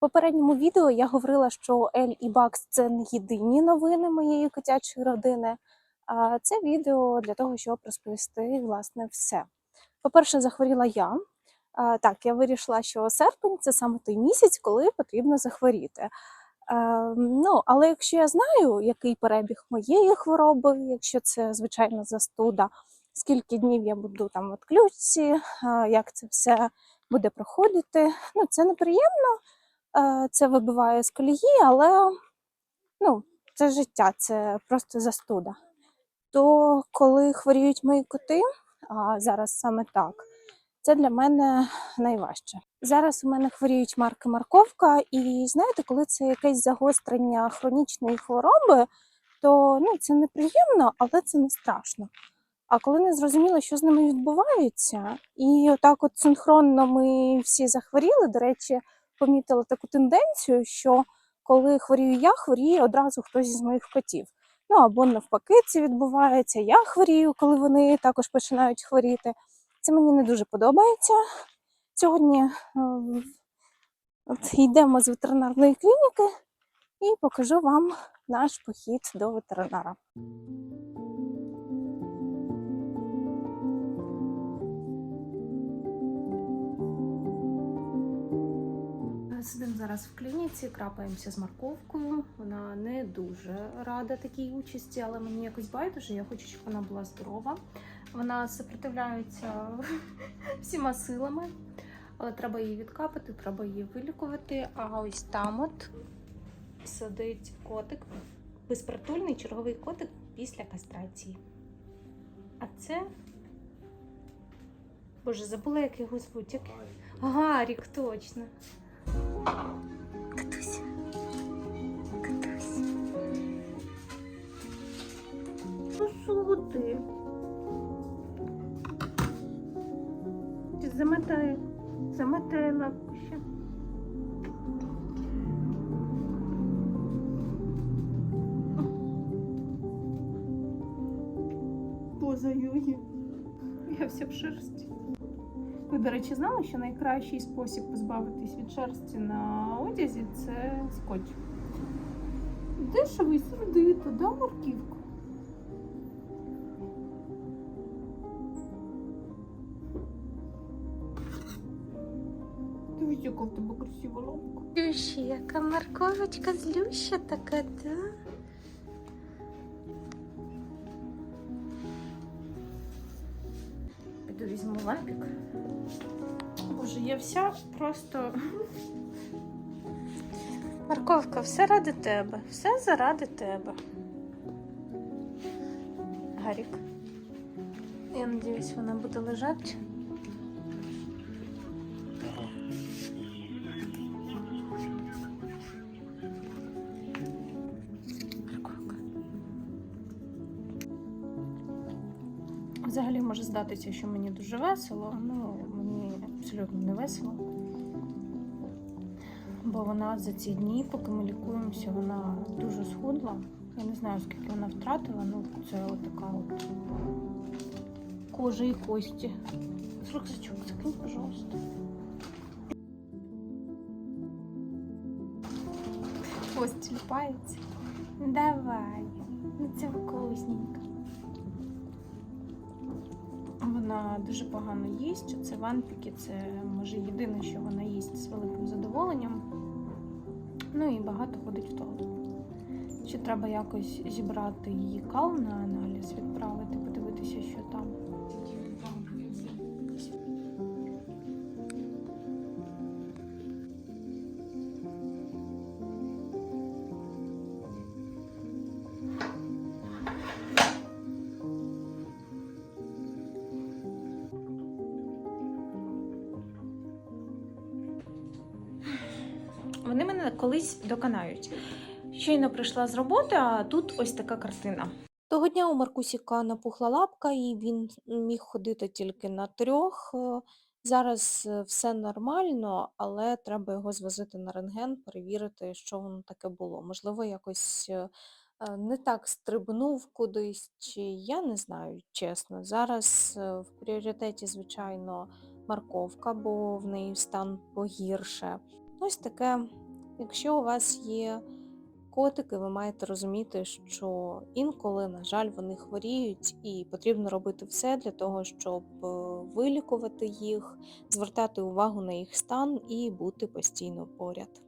попередньому відео я говорила, що Ель і Бакс це не єдині новини моєї котячої родини. А це відео для того, щоб розповісти власне все. По-перше, захворіла я. Так, я вирішила, що серпень це саме той місяць, коли потрібно захворіти. Ну, але якщо я знаю, який перебіг моєї хвороби, якщо це звичайно застуда, скільки днів я буду там в отключці, е, як це все буде проходити, ну це неприємно, це вибиває з колії, але ну, це життя, це просто застуда. То коли хворіють мої коти, а зараз саме так, це для мене найважче. Зараз у мене хворіють марки морковка, і знаєте, коли це якесь загострення хронічної хвороби, то ну, це неприємно, але це не страшно. А коли не зрозуміло, що з ними відбувається, і отак от синхронно ми всі захворіли, до речі, помітила таку тенденцію, що коли хворію я, хворіє одразу хтось із моїх котів. Ну або навпаки, це відбувається. Я хворію, коли вони також починають хворіти. Це мені не дуже подобається. Сьогодні е, от йдемо з ветеринарної клініки і покажу вам наш похід до ветеринара. Зараз в клініці, крапаємося з морковкою. Вона не дуже рада такій участі, але мені якось байдуже. Я хочу, щоб вона була здорова. Вона сопротивляється всіма силами, але треба її відкапати, треба її вилікувати. А ось там от сидить котик, безпритульний черговий котик після кастрації. А це. Боже, забула, як його звуть. Гарік, точно. Катусь. Катусь. Ну, замотай, замотай лапку ще. Поза Югі. Я вся в шерсті. Ви, до речі, знали, що найкращий спосіб позбавитись від шерсті на одязі це скотч. Дешевий, сердито, да, морківка? Дивись, яка в тебе красива лапка. Злюща, яка морковочка злюща така, да? Піду візьму лапік. Боже, я вся просто. Марковка, все ради тебе, все заради тебе. Гарік. Я надіюсь, вона буде лежати. Взагалі може здатися, що мені дуже весело, ну мені абсолютно не весело. Бо вона за ці дні, поки ми лікуємося, вона дуже схудла. Я не знаю, скільки вона втратила, ну це така от кожа і кості. Рюкзачок, закинь, пожалуйста. Хвост тіліпається. Давай, ну це вкусненько. Вона дуже погано їсть. Це ванпіки, це може єдине, що вона їсть з великим задоволенням. Ну і багато ходить в туалет. Ще треба якось зібрати її кал на аналіз, Вони мене колись доконають. Щойно прийшла з роботи, а тут ось така картина. Того дня у Маркусіка напухла лапка, і він міг ходити тільки на трьох. Зараз е, все нормально, але треба його звозити на рентген, перевірити, що воно таке було. Можливо, якось е, е, не так стрибнув кудись, чи я не знаю, чесно. Зараз в пріоритеті, звичайно, морковка, бо в неї стан погірше. Ось таке Якщо у вас є котики, ви маєте розуміти, що інколи, на жаль, вони хворіють, і потрібно робити все для того, щоб е, вилікувати їх, звертати увагу на їх стан і бути постійно поряд.